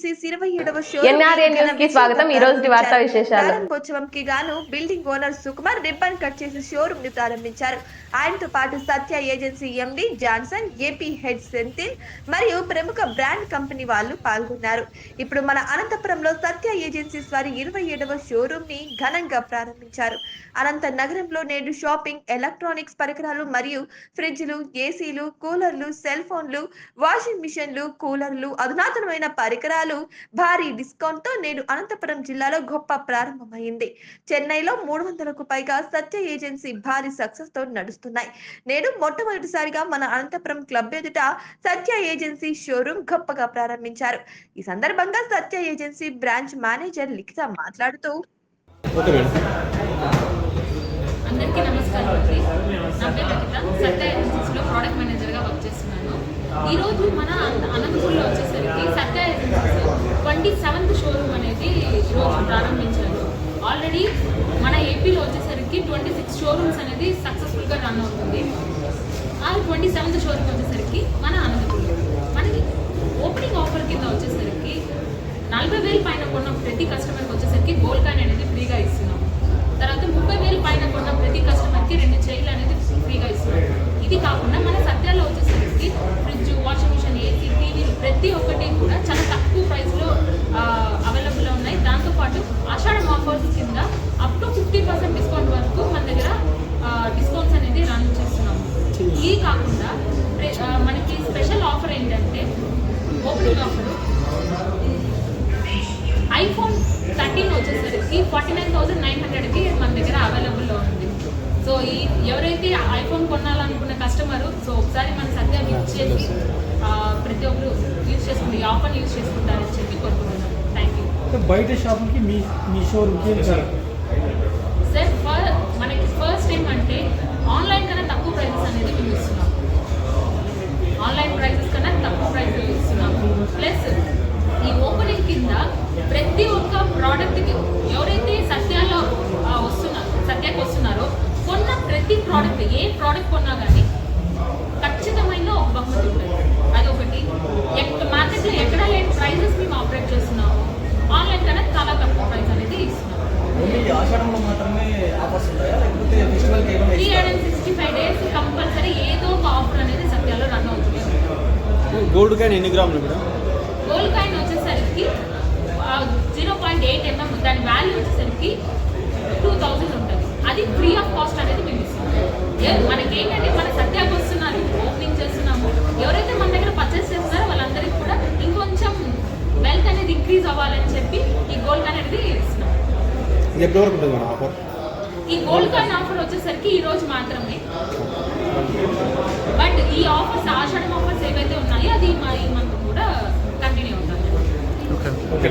Agencies ఇరవై ఏడవ NRA న్యూస్కి స్వాగతం. ఈ రోజుటి వార్తా విశేషాలు. ప్రారంభోత్సవంకి గాను building owner Sukumar ribbon cut చేసి షోరూమ్ని ప్రారంభించారు ఆయనతో పాటు Satya agency MD Johnson AP head Senthil మరియు ప్రముఖ బ్రాండ్ కంపెనీ వాళ్ళు పాల్గొన్నారు ఇప్పుడు మన అనంతపురంలో సత్య ఏజెన్సీస్ వారి ఇరవై ఏడవ షోరూమ్ని ఘనంగా ప్రారంభించారు. అనంత నగరంలో నేడు షాపింగ్ ఎలక్ట్రానిక్స్ పరికరాలు మరియు ఫ్రిడ్జ్లు ఏసీలు కూలర్లు సెల్ ఫోన్లు వాషింగ్ మిషన్లు కూలర్లు అధునాతనమైన పరికరాలు భారీ డిస్కౌంట్తో నేడు అనంతపురం జిల్లాలో గొప్ప ప్రారంభమైంది. చెన్నైలో మూడు వందలకు పైగా సత్య ఏజెన్సీ భారీ సక్సెస్తో నడుస్తున్నాయి. నేడు మొట్టమొదటిసారిగా మన అనంతపురం క్లబ్ ఎదుట సత్య ఏజెన్సీ షోరూమ్ గొప్పగా ప్రారంభించారు. ఈ సందర్భంగా Satya agency branch manager Likhitha మాట్లాడుతూ అందరికీ నమస్కారం అండి. నా పేరు లలిత. సత్య ఏజెన్సీస్లో ప్రోడక్ట్ మేనేజర్గా వర్క్ చేస్తున్నాను. ఈరోజు మన అన- అనంతపురంలో వచ్చేసరికి Satya agencies twenty seventh showroom అనేది ఈరోజు ప్రారంభించారు. ఆల్రెడీ మన ఏపీలో వచ్చేసరికి ట్వంటీ సిక్స్ షోరూమ్స్ అనేది సక్సెస్ఫుల్గా రన్ అవుతుంది. ఆ ట్వంటీ సెవెంత్ షోరూమ్ వచ్చేసరికి మన అనంతపురంలో. ప్రతి ఒక్కటి కూడా చాలా తక్కువ ప్రైస్లో అవైలబుల్లో ఉన్నాయి. దాంతోపాటు ఆషాఢం ఆఫర్స్ కింద up to fifty percent discount వరకు మన దగ్గర డిస్కౌంట్స్ అనేది రన్ చేస్తున్నాము ఇది కాకుండా మనకి స్పెషల్ ఆఫర్ ఏంటంటే ఓపెనింగ్ ఆఫర్ ఐఫోన్ థర్టీన్ వచ్చేసరికి ఫార్టీ నైన్ థౌసండ్ నైన్ హండ్రెడ్కి మన దగ్గర అవైలబుల్లో ఉంది. సో ఈ ఎవరైతే ఐఫోన్ కొనాలనుకున్న కస్టమర్ సో ఒకసారి మన సత్య యూజ్ చేసి ఆ, ప్రతి ఒక్కరు యూజ్ చేసుకుంటారు ఈ ఆఫర్ యూజ్ చేసుకుంటారని చెప్పి కోరుకుంటున్నాను. థ్యాంక్ యూ అంటే బయట షాపులకి మీ మీ షోరూమ్కి ఏం సార్ ఫర్ మనకి ఫస్ట్ ఏమంటే ఆన్లైన్ కన్నా తక్కువ ప్రైజెస్ అనేది మేము ఇస్తున్నాం. ఆన్లైన్ ప్రైజెస్ కన్నా తక్కువ ప్రైజెస్ ఇస్తున్నాం. ప్లస్ ఈ ఓపెనింగ్ కింద ప్రతి ఒక్క ప్రోడక్ట్కి ఎవరైతే సత్యాల్లో వస్తున్నారు సత్యాకి వస్తున్నారో కొన్న ప్రతి ప్రోడక్ట్ ఏ ప్రోడక్ట్ కొన్నా కానీ ఖచ్చితమైన ఒక బహుమతి ఉంటుంది. ఆషాఢంలో మాత్రమే ఆఫర్స్ ఉంటాయా? లేకపోతే ఫెస్టివల్కి ఏమైనా three? Hundred sixty five days compulsory ఏదో ఒక ఆఫర్ అనేది సత్యాలో రన్ అవుతుంది. గోల్డ్ కాయిన్ ఎన్ని గ్రాములు మేడం? గోల్డ్ కాయిన్ వచ్చేసరికి జీరో పాయింట్ ఎయిట్ ఎంఎం దాని వాల్యూ వచ్చేసరికి టూ థౌజండ్ ఉంటుంది. అది ఫ్రీ ఆఫ్ కాస్ట్ అనేది మేము ఎప్పటి వరకు ఉంటుంది మేడం ఆఫర్? ఈ గోల్డ్ కాయిన్ ఆఫర్ వచ్చేసరికి ఈ రోజు మాత్రమే. బట్ ఈ ఆఫర్స్ ఆషాఢం ఆఫర్స్ ఏవైతే ఉన్నాయో అది మా ఈ మంత్ కూడా కంటిన్యూ అవుతుంది ఓకే.